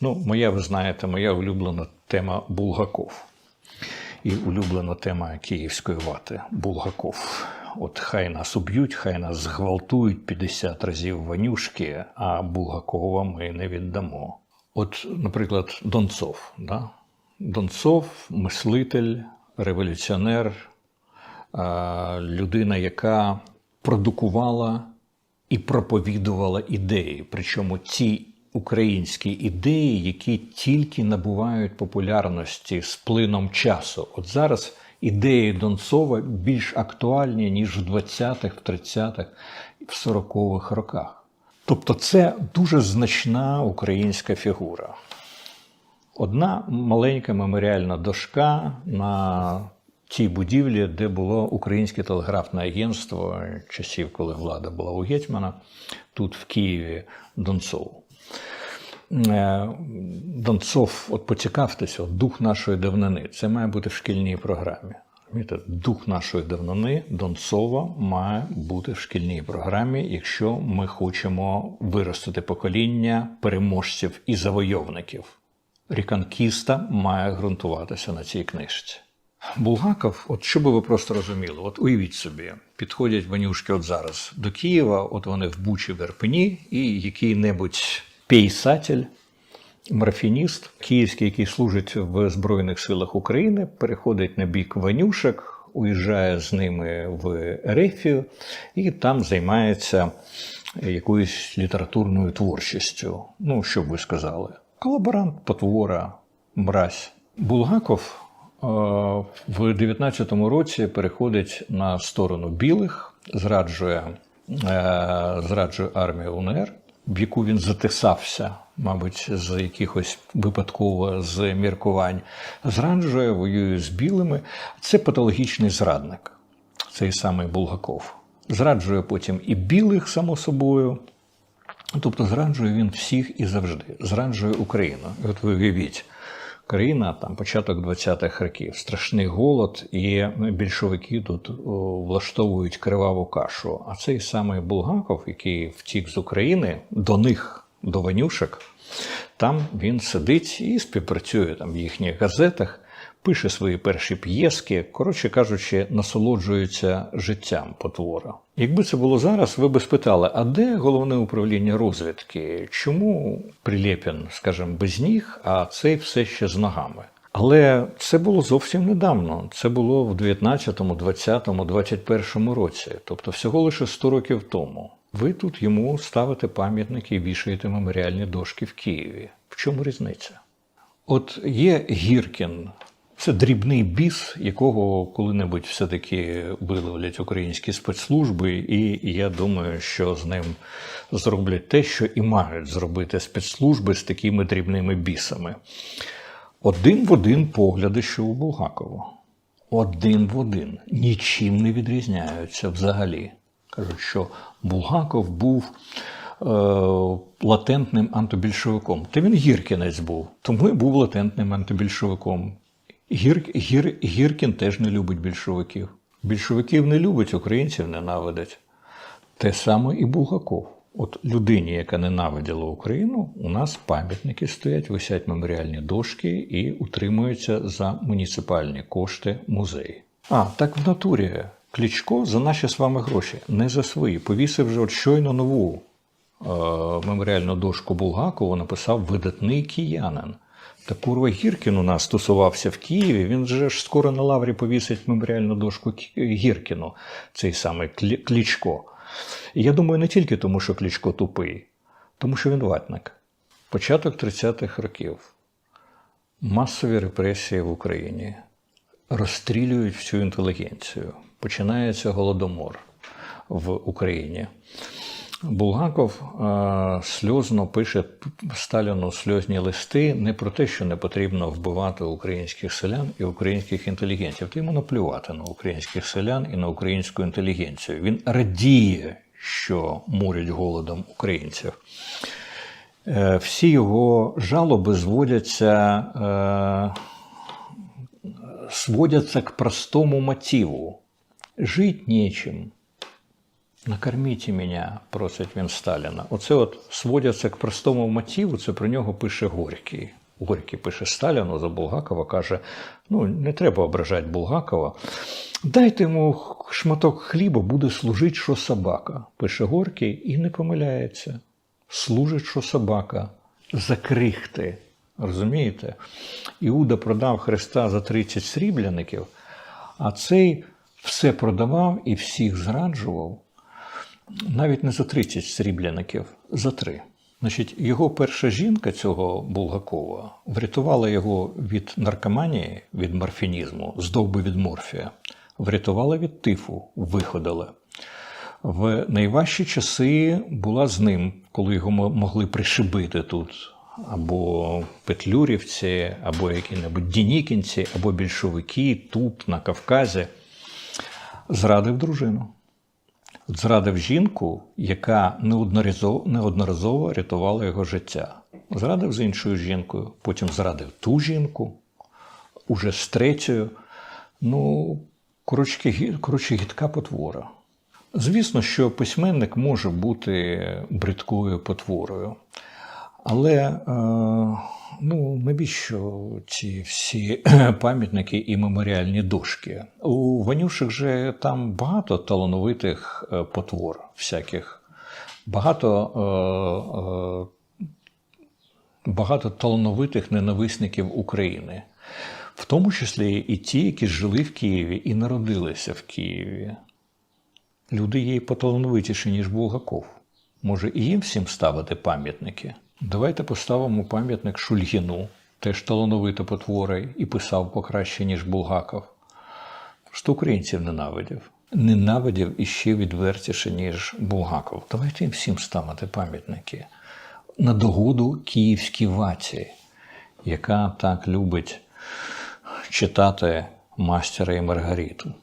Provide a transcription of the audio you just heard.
Ну, моя, ви знаєте, моя улюблена тема Булгаков. І улюблена тема київської вати Булгаков. От хай нас уб'ють, хай нас зґвалтують 50 разів ванюшки, а Булгакова ми не віддамо. От, наприклад, Донцов. Да? Донцов, мислитель, революціонер, людина, яка продукувала і проповідувала ідеї. Причому ці українські ідеї, які тільки набувають популярності з плином часу. От зараз ідеї Донцова більш актуальні, ніж в 20-х, в 30-х, в 40-х роках. Тобто це дуже значна українська фігура. Одна маленька меморіальна дошка на тій будівлі, де було Українське телеграфне агентство часів, коли влада була у Гетьмана, тут в Києві Донцову. Е, Донцов, от поцікавтеся, от дух нашої давнини. Це має бути в шкільній програмі. Дух нашої давнини Донцова має бути в шкільній програмі, якщо ми хочемо виростити покоління переможців і завойовників. Ріканкіста має ґрунтуватися на цій книжці. Булгаков, от що би ви просто розуміли, от уявіть собі, підходять ванюшки от зараз до Києва, от вони в Бучі в і який-небудь пейсатель, марафініст, київський, який служить в Збройних силах України, переходить на бік ванюшек, уїжджає з ними в Ерефію і там займається якоюсь літературною творчістю. Ну, що б ви сказали? Колаборант, потвора, мразь. Булгаков е, в 19-му році переходить на сторону білих, зраджує, е, зраджує армію УНР, в яку він затисався, мабуть, з якихось випадково з міркувань, зраджує, воює з білими. Це патологічний зрадник, цей самий Булгаков. Зраджує потім і білих, само собою. Тобто зраджує він всіх і завжди. Зраджує Україну. От ви уявіть, країна, там початок 20-х років, страшний голод, і більшовики тут влаштовують криваву кашу. А цей самий Булгаков, який втік з України до них, до Ванюшек, там він сидить і співпрацює там в їхніх газетах, пише свої перші п'єски, коротше кажучи, насолоджується життям потвора. Якби це було зараз, ви би спитали, а де головне управління розвідки? Чому Прилєпін, скажімо, без ніг, а цей все ще з ногами? Але це було зовсім недавно. Це було в 19, 20, 21 році, тобто всього лише 100 років тому. Ви тут йому ставите пам'ятники і вішаєте меморіальні дошки в Києві. В чому різниця? От є Гіркін, це дрібний біс, якого коли-небудь все-таки виловлять українські спецслужби, і я думаю, що з ним зроблять те, що і мають зробити спецслужби з такими дрібними бісами. Один в один погляди, що у Булгакова. Один в один. Нічим не відрізняються взагалі. Кажуть, що Булгаков був е, латентним антибільшовиком. Та він гіркінець був, тому і був латентним антибільшовиком. Гір, Гір, Гіркін теж не любить більшовиків. Більшовиків не любить, українців ненавидять. Те саме і Булгаков. От людині, яка ненавиділа Україну, у нас пам'ятники стоять, висять меморіальні дошки і утримуються за муніципальні кошти музеї. А, так в натурі. Клічко за наші з вами гроші, не за свої. Повісив вже от щойно нову е, меморіальну дошку Булгакову, написав видатний киянин. Та курва Гіркін у нас стосувався в Києві. Він же ж скоро на лаврі повісить меморіальну дошку Гіркіну, цей самий Клічко. І я думаю, не тільки тому, що Клічко тупий, тому що він ватник. Початок 30-х років. Масові репресії в Україні розстрілюють всю інтелігенцію. Починається голодомор в Україні. Булгаков е, сльозно пише Сталіну сльозні листи не про те, що не потрібно вбивати українських селян і українських інтелігентів. Та йому наплювати на українських селян і на українську інтелігенцію. Він радіє, що морять голодом українців. Е, всі його жалоби зводяться, е, сводяться к простому мотиву. Жить нечем. Накорміть мене, просить він Сталіна. Оце от сводяться к простому мотиву, це про нього пише Горький. Горький пише Сталіну за Булгакова, каже: ну, не треба ображати Булгакова. Дайте йому шматок хліба, буде служити, що собака. Пише Горький і не помиляється. Служить, що собака. Закрихти. Розумієте? Іуда продав Христа за 30 срібляників, а цей все продавав і всіх зраджував навіть не за 30 срібляників, за три. Значить, його перша жінка цього Булгакова врятувала його від наркоманії, від морфінізму, здовби від морфія, врятувала від тифу, виходила. В найважчі часи була з ним, коли його могли пришибити тут. Або петлюрівці, або які-небудь дінікінці, або більшовики тут, на Кавказі, зрадив дружину. Зрадив жінку, яка неодноразово, неодноразово рятувала його життя. Зрадив з іншою жінкою, потім зрадив ту жінку, уже з третьою. Ну, коротше, гі- коротше гідка потвора. Звісно, що письменник може бути бридкою потворою. Але е, ну, навіщо ці всі пам'ятники і меморіальні дошки? У Ванюшек же там багато талановитих е, потвор всяких, багато, е, е, багато талановитих ненависників України, в тому числі і ті, які жили в Києві і народилися в Києві. Люди є поталановитіші, ніж Булгаков. Може, і їм всім ставити пам'ятники? Давайте поставимо пам'ятник Шульгіну, теж талановита потвора, і писав покраще, ніж Булгаков. Просто українців ненавидів. Ненавидів іще відвертіше, ніж Булгаков. Давайте їм всім ставити пам'ятники. На догоду київській ваті, яка так любить читати мастера і Маргариту.